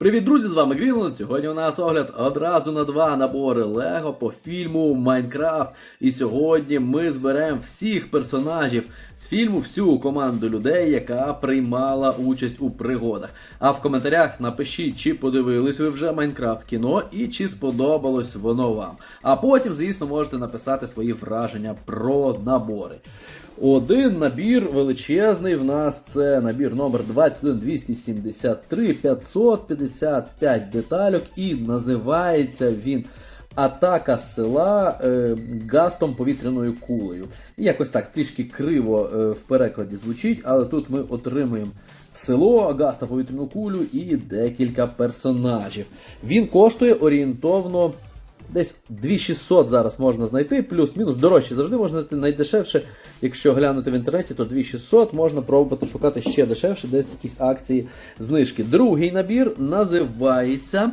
Привіт, друзі! З вами Грінленд. Сьогодні у нас огляд одразу на два набори Лего по фільму Майнкрафт. І сьогодні ми зберемо всіх персонажів з фільму, всю команду людей, яка приймала участь у пригодах. А в коментарях напишіть, чи подивились ви вже Майнкрафт кіно і чи сподобалось воно вам. А потім, звісно, можете написати свої враження про набори. Один набір величезний в нас це набір номер 21273 555 детальок, і називається він Атака села е, гастом повітряною кулею. Якось так трішки криво е, в перекладі звучить, але тут ми отримуємо село, гаста повітряну кулю і декілька персонажів. Він коштує орієнтовно Десь 2600 зараз можна знайти, плюс-мінус дорожче завжди можна знайти найдешевше. Якщо глянути в інтернеті, то 2600 можна пробувати шукати ще дешевше, десь якісь акції знижки. Другий набір називається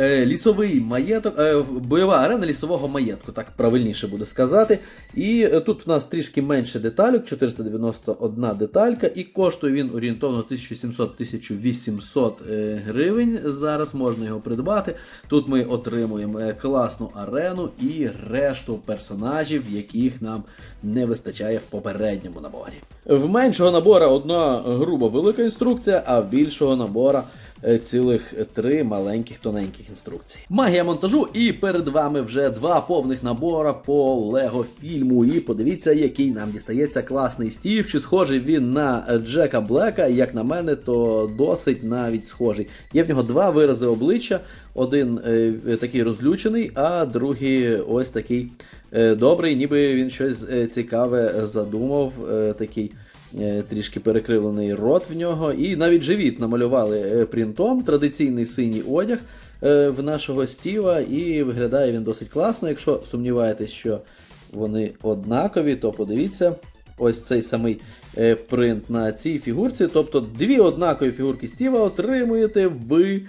Лісовий маєток, е, бойова арена лісового маєтку, так правильніше буде сказати. І е, тут в нас трішки менше деталек, 491 деталька, і коштує він орієнтовно 1700-1800 е, гривень. Зараз можна його придбати. Тут ми отримуємо е, класну арену і решту персонажів, яких нам не вистачає в попередньому наборі. В меншого набора одна груба велика інструкція, а в більшого набора е, цілих три маленьких тоненьких інструкцій. Магія монтажу, і перед вами вже два повних набора по Лего фільму. І подивіться, який нам дістається класний стів. Чи схожий він на Джека Блека? Як на мене, то досить навіть схожий. Є в нього два вирази обличчя. Один е, такий розлючений, а другий ось такий е, добрий, ніби він щось е, цікаве задумав. Е, такий е, трішки перекривлений рот в нього. І навіть живіт намалювали е, принтом, традиційний синій одяг е, в нашого стіва, і виглядає він досить класно. Якщо сумніваєтесь, що вони однакові, то подивіться. Ось цей самий е, принт на цій фігурці. Тобто дві однакові фігурки Стіва отримуєте ви,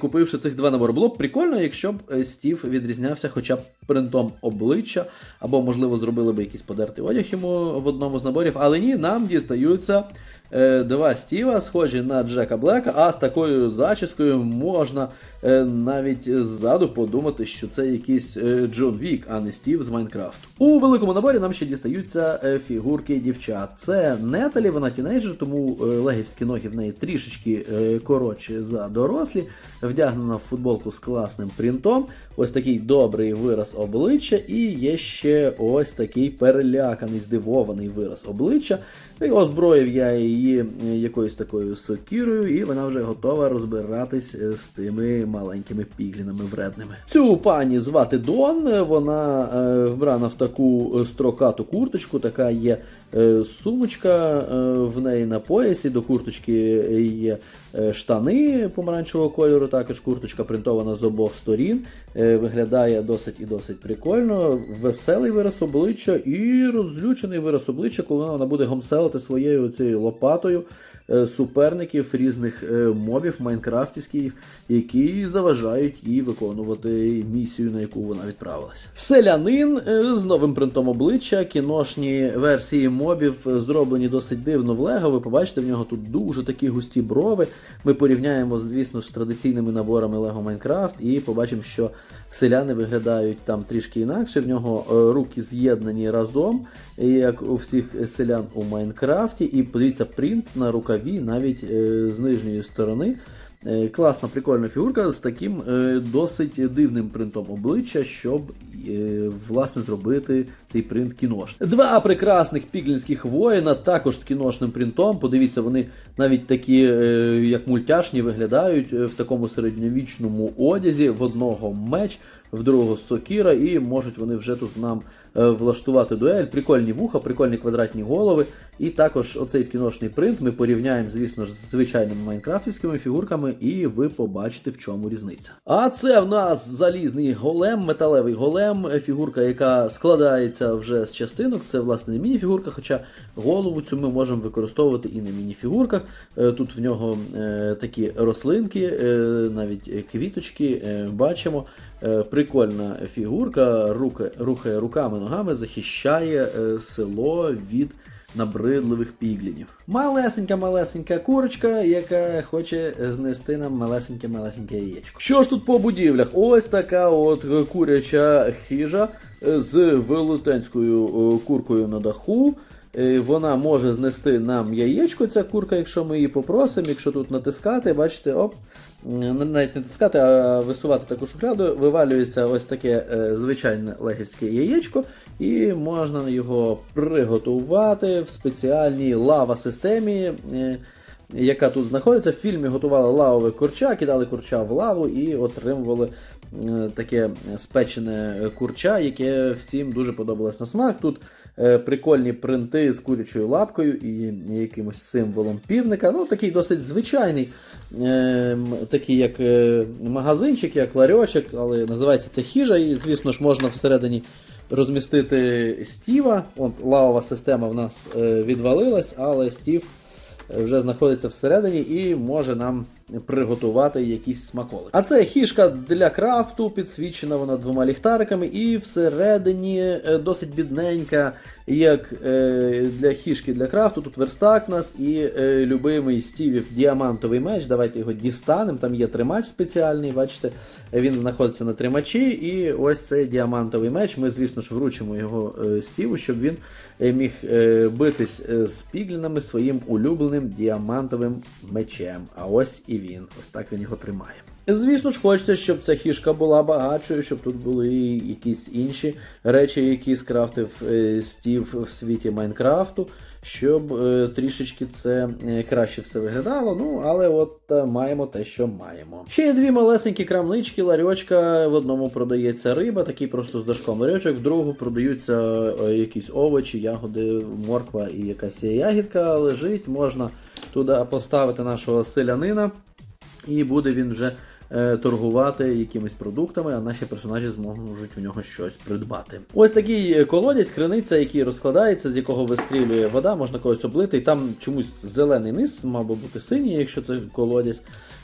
купивши цих два набори. Було б прикольно, якщо б е, Стів відрізнявся хоча б принтом обличчя, або, можливо, зробили б якийсь подертий одяг йому в одному з наборів. Але ні, нам дістаються е, два Стіва, схожі на Джека Блека, а з такою зачіскою можна е, навіть ззаду подумати, що це якийсь е, Джон Вік, а не Стів з Майнкрафту. У великому наборі нам ще дістаються е, фігурки дівчат. Це Неталі, вона тінейджер, тому е, легівські ноги в неї трішечки е, коротші за дорослі, вдягнена в футболку з класним принтом. Ось такий добрий вираз обличчя, і є ще ось такий переляканий, здивований вираз обличчя. І озброїв я її е, якоюсь такою сокірою, і вона вже готова розбиратись е, з тими маленькими піглінами вредними. Цю пані звати Дон. Вона е, вбрана в таку строкату курточку, така є е, сумочка е, в неї на поясі. До курточки є е, штани помаранчевого кольору, також курточка принтована з обох сторін. Е, Виглядає досить і досить прикольно. Веселий вираз обличчя і розлючений вираз обличчя, коли вона буде гомселити своєю цією лопатою суперників різних е, мобів майнкрафтівських, які заважають їй виконувати місію, на яку вона відправилася. Селянин е, з новим принтом обличчя, кіношні версії мобів е, зроблені досить дивно в Лего. Ви побачите, в нього тут дуже такі густі брови. Ми порівняємо, звісно з традиційними наборами Lego Minecraft і побачимо, що селяни виглядають там трішки інакше. В нього е, руки з'єднані разом, як у всіх селян у Майнкрафті. І подивіться, принт на рукаві навіть з нижньої сторони. Е, Класна, прикольна фігурка з таким е, досить дивним принтом обличчя, щоб власне зробити цей принт кіношний. Два прекрасних піглінських воїна, також з кіношним принтом. Подивіться, вони навіть такі, е, як мультяшні, виглядають е, в такому середньовічному одязі. В одного меч, в другого сокіра, і можуть вони вже тут нам е, влаштувати дуель. Прикольні вуха, прикольні квадратні голови. І також оцей кіношний принт ми порівняємо, звісно ж, з звичайними майнкрафтівськими фігурками, і ви побачите, в чому різниця. А це в нас залізний голем, металевий голем, е, фігурка, яка складається вже з частинок. Це власне не мініфігурка, хоча голову цю ми можемо використовувати і на мініфігурках. Е, Тут в нього е, такі рослинки, навіть квіточки бачимо. Прикольна фігурка, рухає руками, ногами, захищає село від набридливих піглінів. Малесенька-малесенька курочка, яка хоче знести нам малесеньке-малесеньке яєчко. Що ж тут по будівлях? Ось така от куряча хижа з велетенською е, куркою на даху. Е, Вона може знести нам яєчко, ця курка, якщо ми її попросимо. Якщо тут натискати, бачите, оп, навіть не тискати, а висувати таку шухляду, вивалюється ось таке е, звичайне легівське яєчко, і можна його приготувати в спеціальній лава-системі. е, Яка тут знаходиться, в фільмі готували лавове курча, кидали курча в лаву і отримували таке спечене курча, яке всім дуже подобалось на смак. Тут е, прикольні принти з курячою лапкою і якимось символом півника. Ну, такий досить звичайний, е, такий як е, магазинчик, як ларьочок, але називається це хижа, і, звісно ж, можна всередині розмістити стіва. От лавова система в нас е, відвалилась, але стів е, вже знаходиться всередині і може нам приготувати якісь смаколики. А це хішка для крафту, підсвічена вона двома ліхтариками, і всередині е, досить бідненька, як е, для хішки для крафту. Тут верстак у нас і е, любимий стівів діамантовий меч. Давайте його дістанемо. Там є тримач спеціальний, бачите, він знаходиться на тримачі. І ось цей діамантовий меч. Ми, звісно ж, вручимо його стіву, щоб він міг битись з піглінами своїм улюбленим діамантовим мечем. А ось і він. Ось так він його тримає. Звісно ж, хочеться, щоб ця хішка була багатшою, щоб тут були якісь інші речі, які скрафтив е, Стів в світі Майнкрафту, щоб е, трішечки це е, краще все виглядало. Ну, але от маємо те, що маємо. Ще є дві малесенькі крамнички, ларьочка. В одному продається риба, такий просто з дошком ларьочок, в другу продаються якісь овочі, ягоди, морква і якась ягідка лежить. Можна туди поставити нашого селянина і буде він вже е, торгувати якимись продуктами, а наші персонажі зможуть у нього щось придбати. Ось такий е, колодязь, криниця, який розкладається, з якого вистрілює вода, можна когось облити, і там чомусь зелений низ, мав би бути синій, якщо це колодязь.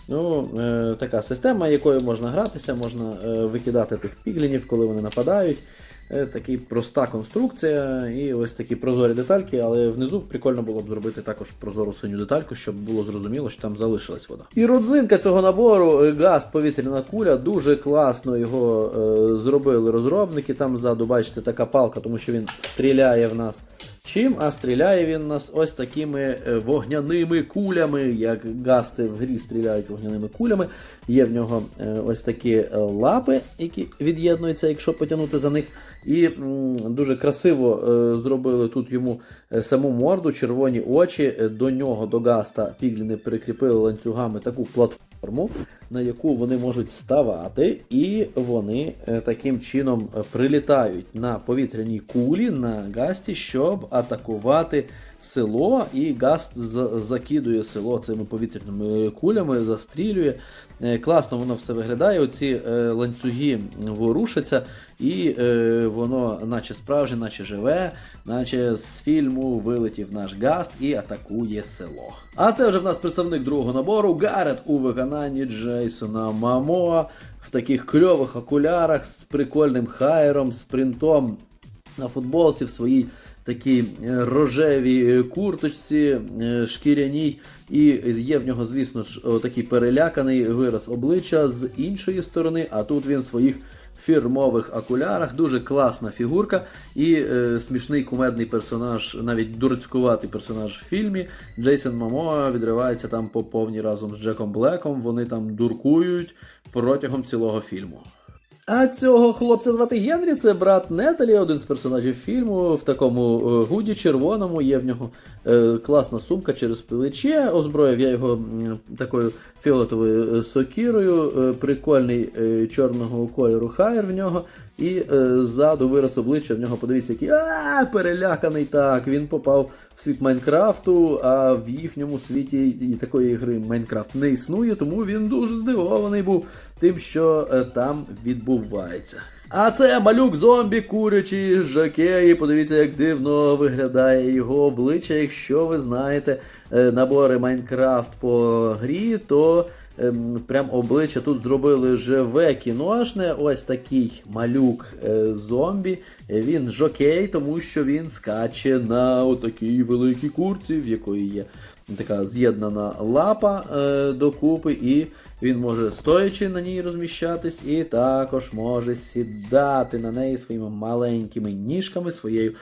Ну, е, така система, якою можна гратися, можна е, викидати тих піглінів, коли вони нападають. Е, Такий проста конструкція і ось такі прозорі детальки, але внизу прикольно було б зробити також прозору синю детальку, щоб було зрозуміло, що там залишилась вода. І родзинка цього набору е, газ повітряна куля. Дуже класно його е, зробили розробники. Там ззаду, бачите, така палка, тому що він стріляє в нас. Чим? А стріляє він нас ось такими е, вогняними кулями, як гасти в грі стріляють вогняними кулями. Є в нього е, ось такі е, лапи, які від'єднуються, якщо потягнути за них. І дуже красиво зробили тут йому саму морду, червоні очі. До нього, до гаста, пігліни прикріпили ланцюгами таку платформу, на яку вони можуть ставати, і вони е, таким чином е, прилітають на повітряній кулі на гасті, щоб атакувати село. І гаст закидує село цими повітряними кулями, застрілює. Е, Класно воно все виглядає. Оці е, ланцюги ворушаться, і е, воно, наче справжнє, наче живе, наче з фільму вилетів наш гаст і атакує село. А це вже в нас представник другого набору Гарет у виконанні Джейсона Мамоа в таких кльових окулярах з прикольним хайером, з принтом на футболці в своїй такій е, рожевій е, курточці, е, шкіряній, і є в нього, звісно ж, такий переляканий вираз обличчя з іншої сторони, а тут він в своїх фірмових окулярах. Дуже класна фігурка і е, смішний кумедний персонаж, навіть дурацькуватий персонаж в фільмі. Джейсон Мамоа відривається там по повній разом з Джеком Блеком. Вони там дуркують протягом цілого фільму. А цього хлопця звати Генрі, це брат Неталі, один з персонажів фільму. В такому е, гуді червоному є в нього е, класна сумка через плече. Озброїв я його такою фіолетовою е, сокірою, прикольний чорного кольору хайр в нього. І е, ззаду вираз обличчя в нього, подивіться, який а, переляканий так. Він попав в світ Майнкрафту, а в їхньому світі і такої гри Майнкрафт не існує, тому він дуже здивований був тим, що е, там відбувається. А це малюк зомбі курячі жакеї. Подивіться, як дивно виглядає його обличчя. Якщо ви знаєте е, набори Майнкрафт по грі, то прям обличчя тут зробили живе кіношне. Ось такий малюк е, зомбі. Е, Він жокей, тому що він скаче на отакій великій курці, в якої є така з'єднана лапа е, докупи, і він може стоячи на ній розміщатись, і також може сідати на неї своїми маленькими ніжками, своєю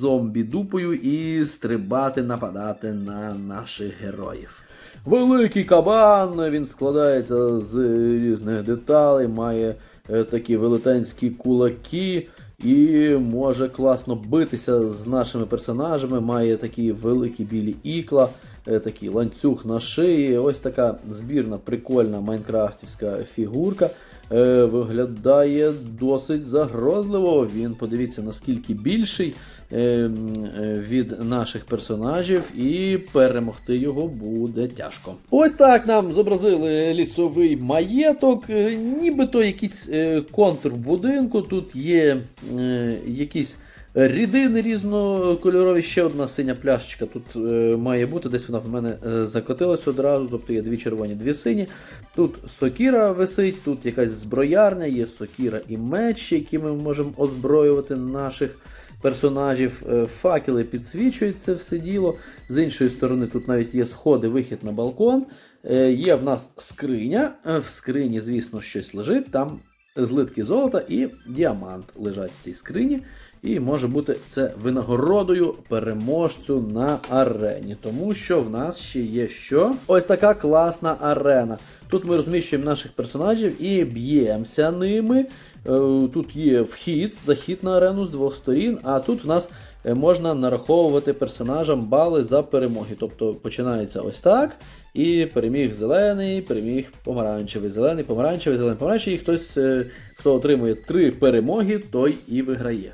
зомбі-дупою і стрибати, нападати на наших героїв. Великий кабан, він складається з різних деталей, має е, такі велетенські кулаки і може класно битися з нашими персонажами, має такі великі білі ікла, е, такий ланцюг на шиї. Ось така збірна, прикольна майнкрафтівська фігурка. Е, виглядає досить загрозливо. Він подивіться наскільки більший від наших персонажів, і перемогти його буде тяжко. Ось так нам зобразили лісовий маєток, е, нібито якийсь е, контур будинку. Тут є е, якісь. Рідини різнокольорові, ще одна синя пляшечка тут е, має бути. Десь вона в мене е, закотилась одразу. Тобто є дві червоні, дві сині. Тут сокіра висить, тут якась зброярня, є сокіра і меч, які ми можемо озброювати наших персонажів. Е, Факели підсвічують це все діло. З іншої сторони, тут навіть є сходи, вихід на балкон. Е, Є в нас скриня. Е, В скрині, звісно, щось лежить. Там злитки золота і діамант лежать в цій скрині. І може бути це винагородою переможцю на арені. Тому що в нас ще є що? Ось така класна арена. Тут ми розміщуємо наших персонажів і б'ємося ними. Е, Тут є вхід, захід на арену з двох сторін, а тут в нас е, можна нараховувати персонажам бали за перемоги. Тобто починається ось так. І переміг зелений, переміг помаранчевий, зелений, помаранчевий, зелений, помаранчевий. І хтось, е, хто отримує три перемоги, той і виграє.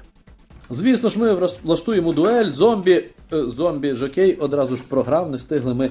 Звісно ж, ми влаштуємо дуель. Зомбі, зомбі Жокей одразу ж програв, не встигли ми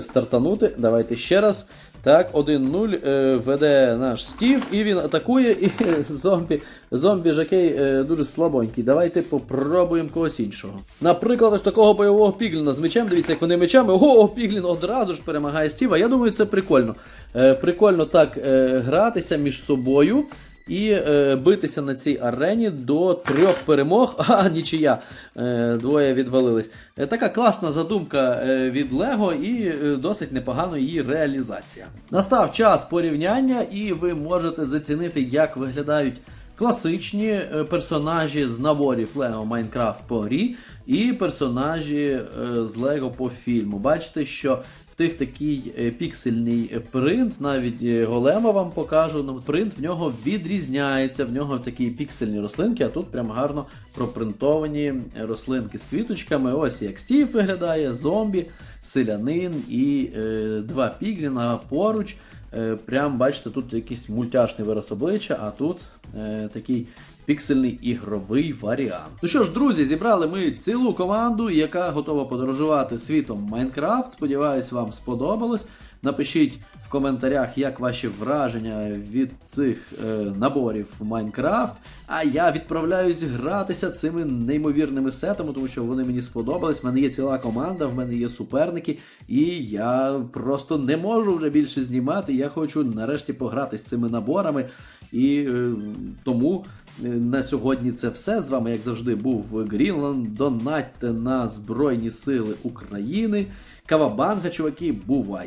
стартанути. Давайте ще раз. Так, 1-0 е, веде наш Стів, і він атакує, і зомбі, зомбі жакей дуже слабонький. Давайте попробуємо когось іншого. Наприклад, ось такого бойового пігліна з мечем. Дивіться, як вони мечами. Ого, піглін одразу ж перемагає Стіва. Я думаю, це прикольно. Е, прикольно так е, гратися між собою і е, битися на цій арені до трьох перемог. А, нічия. Е, двоє відвалились. Е, така класна задумка е, від Лего і е, досить непогана її реалізація. Настав час порівняння, і ви можете зацінити, як виглядають класичні е, персонажі з наборів Lego Minecraft по грі і персонажі е, з Lego по фільму. Бачите, що тих такий е, піксельний принт, навіть е, голема вам покажу. Ну, принт в нього відрізняється, в нього такі піксельні рослинки, а тут прям гарно пропринтовані рослинки з квіточками. Ось як Стів виглядає, зомбі, селянин і е, два пігліна поруч. Е, прям бачите, тут якийсь мультяшний вираз обличчя, а тут е, такий піксельний ігровий варіант. Ну що ж, друзі, зібрали ми цілу команду, яка готова подорожувати світом Майнкрафт. Сподіваюсь, вам сподобалось. Напишіть в коментарях, як ваші враження від цих е, наборів в Майнкрафт. А я відправляюсь гратися цими неймовірними сетами, тому що вони мені сподобались. В мене є ціла команда, в мене є суперники, і я просто не можу вже більше знімати. Я хочу нарешті пограти з цими наборами. І е, тому на сьогодні це все. З вами, як завжди, був Грінланд. Донатьте на Збройні Сили України. Кавабанга, чуваки, бувай!